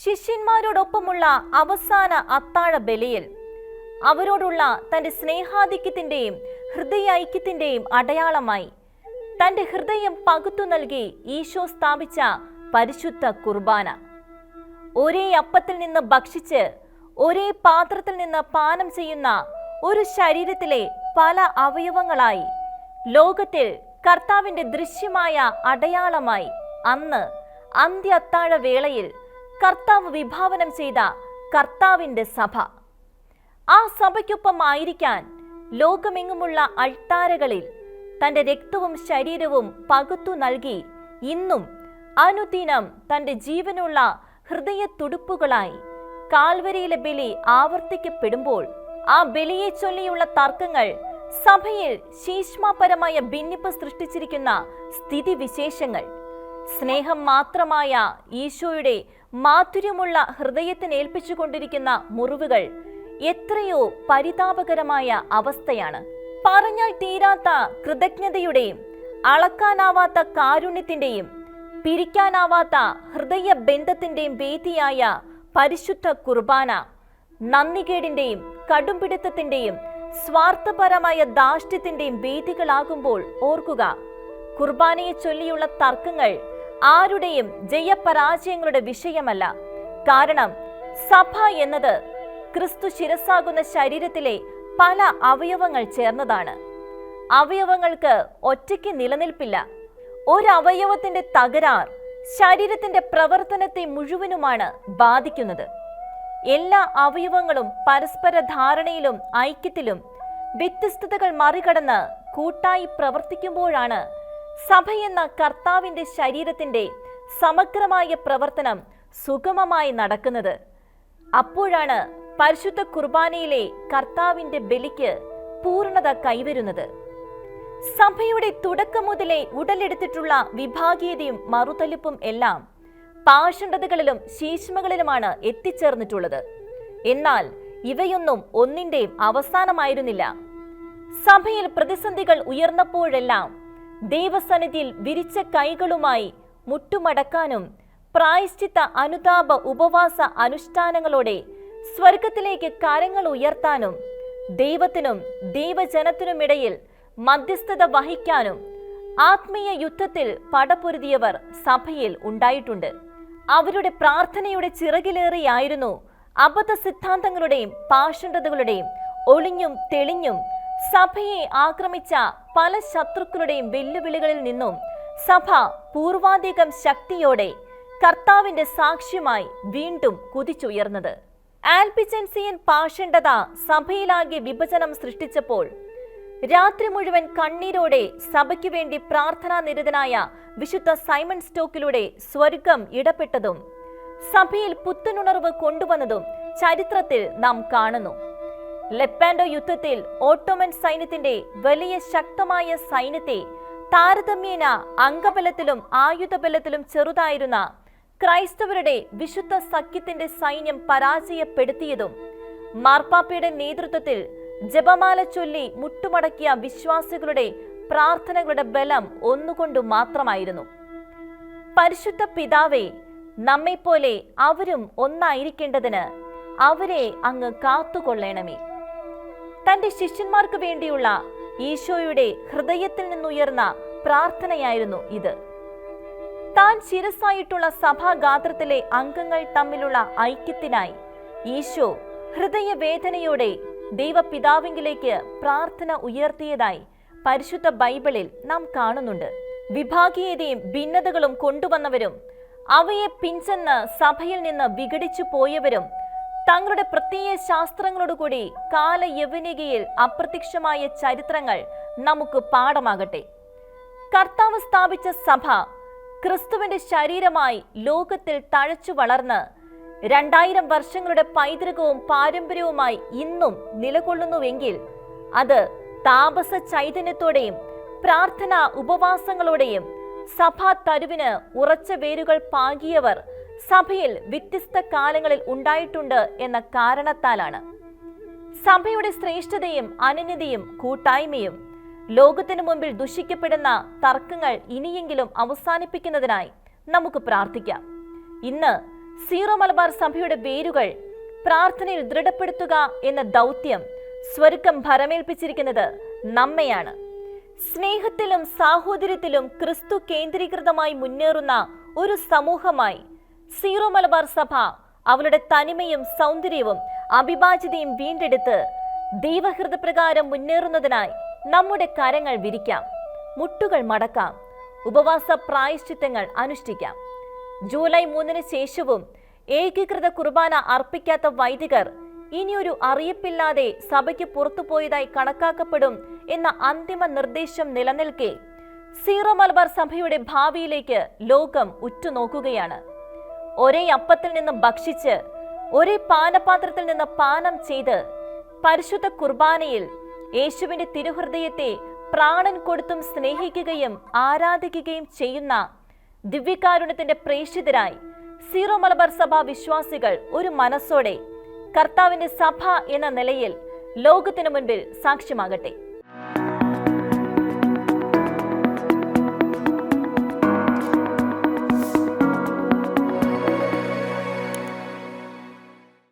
ശിഷ്യന്മാരോടൊപ്പമുള്ള അവസാന അത്താഴ ബലിയിൽ അവരോടുള്ള തന്റെ സ്നേഹാധിക്യത്തിന്റെയും ഹൃദയൈക്യത്തിന്റെയും അടയാളമായി തന്റെ ഹൃദയം പകുത്തു നൽകി ഈശോ സ്ഥാപിച്ച പരിശുദ്ധ കുർബാന. ഒരേ അപ്പത്തിൽ നിന്ന് ഭക്ഷിച്ച് ഒരേ പാത്രത്തിൽ നിന്ന് പാനം ചെയ്യുന്ന ഒരു ശരീരത്തിലെ പല അവയവങ്ങളായി ലോകത്തിൽ കർത്താവിന്റെ ദൃശ്യമായ അടയാളമായി അന്ന് അന്ത്യ അത്താഴ വേളയിൽ കർത്താവ് വിഭാവനം ചെയ്ത കർത്താവിന്റെ സഭ. ആ സഭയ്ക്കൊപ്പം ആയിരിക്കാൻ ലോകമെങ്ങുമുള്ള അൾത്താരകളിൽ തന്റെ രക്തവും ശരീരവും പകുത്തു നൽകി ഇന്നും അനുദിനം തന്റെ ജീവനുള്ള ഹൃദയ തുടുപ്പുകളായി കാൽവരിയിലെ ബലി ആവർത്തിക്കപ്പെടുമ്പോൾ ആ ബലിയെ ചൊല്ലിയുള്ള തർക്കങ്ങൾ സഭയിൽ ശീഷ്മാപരമായ ഭിന്നിപ്പ് സൃഷ്ടിച്ചിരിക്കുന്ന സ്ഥിതിവിശേഷങ്ങൾ. സ്നേഹം മാത്രമായ ഈശോയുടെ മാധുര്യമുള്ള ഹൃദയത്തിന് ഏൽപ്പിച്ചുകൊണ്ടിരിക്കുന്ന മുറിവുകൾ എത്രയോ പരിതാപകരമായ അവസ്ഥയാണ്. പറഞ്ഞാൽ തീരാത്ത കൃതജ്ഞതയുടെയും അളക്കാനാവാത്ത കാരുണ്യത്തിന്റെയും പിരിക്കാനാവാത്ത ഹൃദയ ബന്ധത്തിന്റെയും വേദിയായ പരിശുദ്ധ കുർബാന നന്ദികേടിന്റെയും കടുംപിടുത്തത്തിന്റെയും സ്വാർത്ഥപരമായ ദാഷ്ട്യത്തിന്റെയും വേദികളാകുമ്പോൾ ഓർക്കുക കുർബാനയെ ചൊല്ലിയുള്ള തർക്കങ്ങൾ ആരുടെയും ജയപരാജയങ്ങളുടെ വിഷയമല്ല. കാരണം സഭ എന്നത് ക്രിസ്തു ശിരസാകുന്ന ശരീരത്തിലെ പല അവയവങ്ങൾ ചേർന്നതാണ്. അവയവങ്ങൾക്ക് ഒറ്റയ്ക്ക് നിലനിൽപ്പില്ല. ഒരു അവയവത്തിന്റെ തകരാർ ശരീരത്തിന്റെ പ്രവർത്തനത്തെ മുഴുവനുമാണ് ബാധിക്കുന്നത്. എല്ലാ അവയവങ്ങളും പരസ്പര ധാരണയിലും ഐക്യത്തിലും വ്യത്യസ്തതകൾ മറികടന്ന് കൂട്ടായി പ്രവർത്തിക്കുമ്പോഴാണ് സഭയെന്ന കർത്താവിന്റെ ശരീരത്തിന്റെ സമഗ്രമായ പ്രവർത്തനം സുഗമമായി നടക്കുന്നത്. അപ്പോഴാണ് പരിശുദ്ധ കുർബാനയിലെ കർത്താവിന്റെ ബലിക്ക് പൂർണത കൈവരുന്നത്. സഭയുടെ തുടക്കം മുതലേ ഉടലെടുത്തിട്ടുള്ള വിഭാഗീയതയും മറുതലിപ്പും എല്ലാം പാഷണ്ഡതകളിലും ശീഷ്മകളിലുമാണ് എത്തിച്ചേർന്നിട്ടുള്ളത്. എന്നാൽ ഇവയൊന്നും ഒന്നിന്റെയും അവസാനമായിരുന്നില്ല. സഭയിൽ പ്രതിസന്ധികൾ ഉയർന്നപ്പോഴെല്ലാം ദൈവസന്നിധിയിൽ വിരിച്ച കൈകളുമായി മുട്ടുമടക്കാനും പ്രായശ്ചിത്ത അനുതാപ ഉപവാസ അനുഷ്ഠാനങ്ങളോടെ സ്വർഗത്തിലേക്ക് കരങ്ങൾ ഉയർത്താനും ദൈവത്തിനും ദൈവജനത്തിനുമിടയിൽ മധ്യസ്ഥത വഹിക്കാനും ആത്മീയ യുദ്ധത്തിൽ പടപൊരുതിയവർ സഭയിൽ ഉണ്ടായിട്ടുണ്ട്. അവരുടെ പ്രാർത്ഥനയുടെ ചിറകിലേറിയായിരുന്നു അബദ്ധ സിദ്ധാന്തങ്ങളുടെയും പാഷണ്ഡതകളുടെയും ഒളിഞ്ഞും തെളിഞ്ഞും സഭയെ ആക്രമിച്ച പല ശത്രുക്കളുടെയും വെല്ലുവിളികളിൽ നിന്നും സഭ പൂർവാധികം ശക്തിയോടെ കർത്താവിന്റെ സാക്ഷ്യമായി വീണ്ടും കുതിച്ചുയർന്നത്. ആൽപിജൻസിയൻ പാഷണ്ഡത സഭയിലാകെ വിഭജനം സൃഷ്ടിച്ചപ്പോൾ രാത്രി മുഴുവൻ കണ്ണീരോടെ സഭയ്ക്ക് വേണ്ടി പ്രാർത്ഥനാ നിരതനായ വിശുദ്ധ സൈമൺ സ്റ്റോക്കിലൂടെ സ്വർഗം ഇടപെട്ടതും സഭയിൽ പുത്തനുണർവ് കൊണ്ടുവന്നതും ചരിത്രത്തിൽ നാം കാണുന്നു. ലെപ്പാൻഡോ യുദ്ധത്തിൽ ഓട്ടോമൻ സൈന്യത്തിന്റെ വലിയ ശക്തമായ സൈന്യത്തെ താരതമ്യേന അംഗബലത്തിലും ആയുധബലത്തിലും ചെറുതായിരുന്ന ക്രൈസ്തവരുടെ വിശുദ്ധ സഖ്യത്തിന്റെ സൈന്യം പരാജയപ്പെടുത്തിയതും മാർപ്പാപ്പയുടെ നേതൃത്വത്തിൽ ജപമാല ചൊല്ലി മുട്ടുമടക്കിയ വിശ്വാസികളുടെ പ്രാർത്ഥനകളുടെ ബലം ഒന്നുകൊണ്ടു മാത്രമായിരുന്നു. പരിശുദ്ധ പിതാവേ നമ്മെപ്പോലെ അവരും ഒന്നായിരിക്കേണ്ടതിന് അവരെ അങ്ങ് കാത്തുകൊള്ളണമേ. തന്റെ ശിഷ്യന്മാർക്ക് വേണ്ടിയുള്ള ഈശോയുടെ ഹൃദയത്തിൽ നിന്നുയർന്ന പ്രാർത്ഥനയായിരുന്നു ഇത്. താൻ ശിരസായിട്ടുള്ള സഭാഗാത്രത്തിലെ അംഗങ്ങൾ തമ്മിലുള്ള ഐക്യത്തിനായി ഈശോ ഹൃദയവേദനയോടെ ദൈവപിതാവിങ്കിലേക്ക് പ്രാർത്ഥന ഉയർത്തിയതായി പരിശുദ്ധ ബൈബിളിൽ നാം കാണുന്നുണ്ട്. വിഭാഗീയതയും ഭിന്നതകളും കൊണ്ടുവന്നവരും അവയെ പിഞ്ചെന്ന് സഭയിൽ നിന്ന് വിഘടിച്ചു പോയവരും തങ്ങളുടെ പ്രത്യയ ശാസ്ത്രങ്ങളോടുകൂടി കാലയവനികയിൽ അപ്രത്യക്ഷമായ ചരിത്രങ്ങൾ നമുക്ക് പാഠമാകട്ടെ. കർത്താവ് സ്ഥാപിച്ച സഭ ക്രിസ്തുവിന്റെ ശരീരമായി ലോകത്തിൽ തഴച്ചു വളർന്ന് രണ്ടായിരം വർഷങ്ങളുടെ പൈതൃകവും പാരമ്പര്യവുമായി ഇന്നും നിലകൊള്ളുന്നുവെങ്കിൽ അത് താപസ ചൈതന്യത്തോടെയും പ്രാർത്ഥന ഉപവാസങ്ങളോടെയും സഭാ തരുവിന് ഉറച്ച വേരുകൾ പാകിയവർ സഭയിൽ വ്യത്യസ്ത കാലങ്ങളിൽ ഉണ്ടായിട്ടുണ്ട് എന്ന കാരണത്താലാണ്. സഭയുടെ ശ്രേഷ്ഠതയും അനന്യതയും കൂട്ടായ്മയും ലോകത്തിനു മുമ്പിൽ ദുഷിക്കപ്പെടുന്ന തർക്കങ്ങൾ ഇനിയെങ്കിലും അവസാനിപ്പിക്കുന്നതിനായി നമുക്ക് പ്രാർത്ഥിക്കാം. ഇന്ന് സീറോ മലബാർ സഭയുടെ വേരുകൾ പ്രാർത്ഥനയിൽ ദൃഢപ്പെടുത്തുക എന്ന ദൗത്യം സ്വർഗം ഭരമേൽപ്പിച്ചിരിക്കുന്നത് നമ്മയാണ്. സ്നേഹത്തിലും സാഹോദര്യത്തിലും ക്രിസ്തു കേന്ദ്രീകൃതമായി മുന്നേറുന്ന ഒരു സമൂഹമായി സീറോ മലബാർ സഭ അവളുടെ തനിമയും സൗന്ദര്യവും അഭിഭാജ്യതയും വീണ്ടെടുത്ത് ദൈവഹൃദപ്രകാരം മുന്നേറുന്നതിനായി നമ്മുടെ കരങ്ങൾ വിരിക്കാം മുട്ടുകൾ മടക്കാം ഉപവാസ പ്രായശ്ചിത്തങ്ങൾ അനുഷ്ഠിക്കാം. ജൂലൈ മൂന്നിന് ശേഷവും ഏകീകൃത കുർബാന അർപ്പിക്കാത്ത വൈദികർ ഇനിയൊരു അറിയിപ്പില്ലാതെ സഭയ്ക്ക് പുറത്തുപോയതായി കണക്കാക്കപ്പെടും എന്ന അന്തിമ നിർദ്ദേശം നിലനിൽക്കെ സീറോ മലബാർ സഭയുടെ ഭാവിയിലേക്ക് ലോകം ഉറ്റുനോക്കുകയാണ്. ഒരേ അപ്പത്തിൽ നിന്ന് ഭക്ഷിച്ച് ഒരേ പാനപാത്രത്തിൽ നിന്ന് പാനം ചെയ്ത് പരിശുദ്ധ കുർബാനയിൽ യേശുവിന്റെ തിരുഹൃദയത്തെ പ്രാണൻ കൊടുത്തും സ്നേഹിക്കുകയും ആരാധിക്കുകയും ചെയ്യുന്ന ദിവ്യകാരുണ്യത്തിന്റെ പ്രേക്ഷിതരായി സീറോ മലബാർ സഭ വിശ്വാസികൾ ഒരു മനസ്സോടെ കർത്താവിന്റെ സഭ എന്ന നിലയിൽ ലോകത്തിനു മുൻപിൽ സാക്ഷ്യമാകട്ടെ.